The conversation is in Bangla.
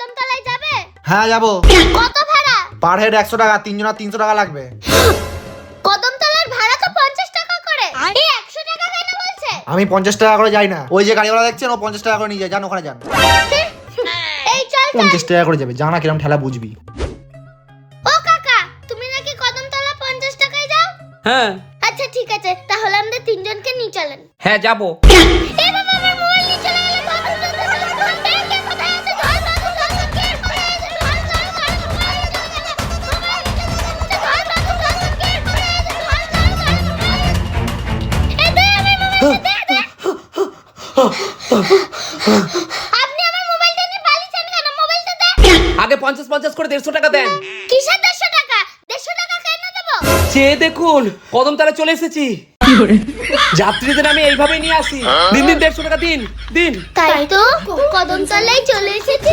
কদমতলায় যাবে? হ্যাঁ যাব। কত ভাড়া? পার হেড একশো টাকা তিনজনের তিনশো টাকা লাগবে। কদমতলার ভাড়া তো পঞ্চাশ টাকা করে। এই একশো টাকা কেন বলছে? আমি পঞ্চাশ টাকা করে যাই না। ওই যে গাড়িওয়ালা দেখছেন ও পঞ্চাশ টাকা করে নিয়ে যায়। যান ওখানে যান। এই চল চল। পঞ্চাশ টাকা করে যাবে। জানা কিরম ঠেলা বুঝবি। ও কাকা তুমি নাকি কদমতলা পঞ্চাশ টাকায় যাও? হ্যাঁ। আচ্ছা ঠিক আছে। তাহলে আমাদের তিনজনকে নিয়ে চলেন। হ্যাঁ যাব। বাবা আপনি আমার মোবাইলটা নিয়ে পালিয়েছেন কেন? মোবাইলটা দে। আগে পঞ্চাশ পঞ্চাশ করে দেড়শো টাকা দেন। কিসের দেড়শো টাকা? দেড়শো টাকা কেন দেবো? সে দেখুন কদম তারা চলে এসেছি। যাত্রীদের আমি এইভাবে নিয়ে আসি। দিন দিন দেড়শো টাকা দিন দিন। তাই তো কদমতলায় চলে এসেছি।